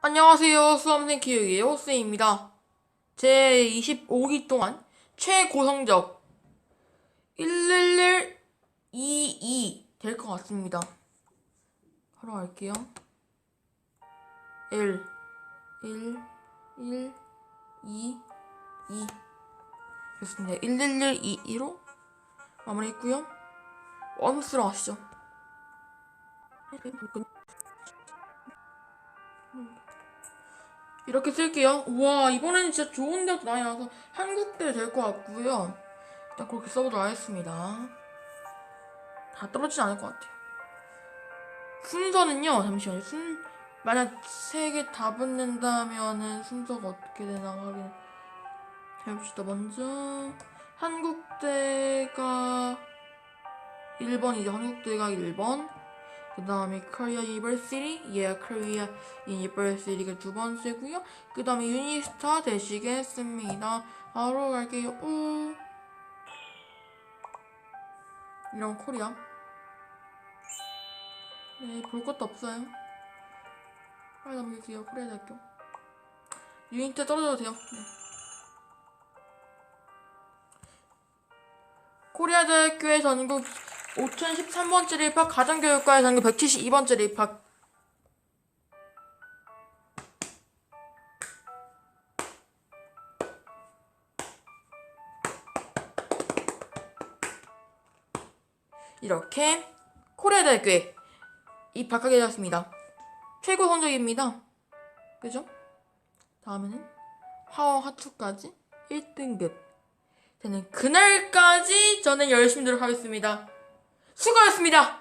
안녕하세요. 수험생 교육의 호스입니다. 제 25기 동안 최고 성적 11122 될 것 같습니다. 바로 갈게요. 1, 1, 1, 2, 2. 됐습니다. 11122로 마무리했고요. 원스로 가시죠. 이렇게 쓸게요. 우와, 이번에는 진짜 좋은 대학도 많이 나와서 한국대 될 것 같고요. 일단 그렇게 써보도록 하겠습니다. 다 떨어지지 않을 것 같아요. 순서는요, 잠시만요. 순, 만약 세 개 다 붙는다면은 순서가 어떻게 되나 확인 해봅시다. 먼저, 한국대가 1번이죠. 한국대가 1번. 그 다음에 Korea University, yeah, Korea University가 두 번째고요. 그 다음에 유니스타 되시겠습니다. 바로 갈게요. 오. 이런 코리아. 네, 볼 것도 없어요. 빨리 넘길게요. 코리아 대학교. 유니트 떨어져도 돼요. 네. 코리아 대학교의 전국 5013번째를 입학, 가정교육과의 전국 172번째를 입학. 이렇게 코리아 대학교에 입학하게 되었습니다. 최고 성적입니다. 그죠? 다음에는 하원 하투까지 1등급 되는 그날까지 저는 열심히 노력하겠습니다. 수고하셨습니다.